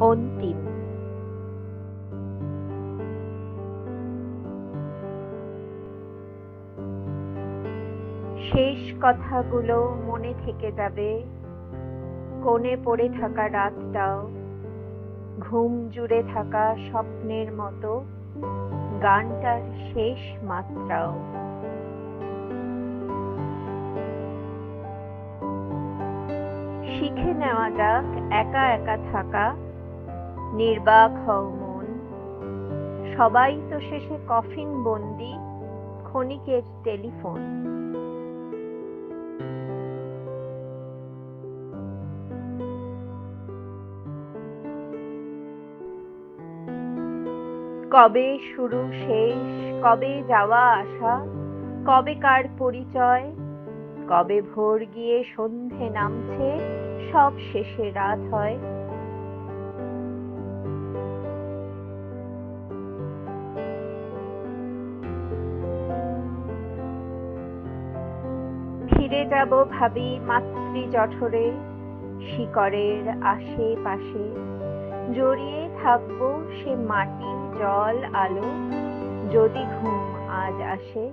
অন্তিম। শেষ কথাগুলো মনে থেকে যাবে। কোণে পড়ে থাকা রাতটাও। ঘুম জুড়ে থাকা স্বপ্নের মতো গানটার শেষ মাত্রাও। শিখে নেওয়া যাক একা একা থাকা নির্বাক হও মন। সবাই তো শেষে কফিন বন্দি, ক্ষণিকের টেলিফোন। কবে শুরু শেষ, কবে যাওয়া আসা কবে কার পরিচয়, কবে ভোর গিয়ে সন্ধে নামছে, সব শেষে রাত হয়। ফিরে যাব ভাবি মাতৃ জঠরে শিকড়ের আশেপাশে। জড়িয়ে থাকব সে মাটি জল আলো, যদি ঘুম আজ আসে।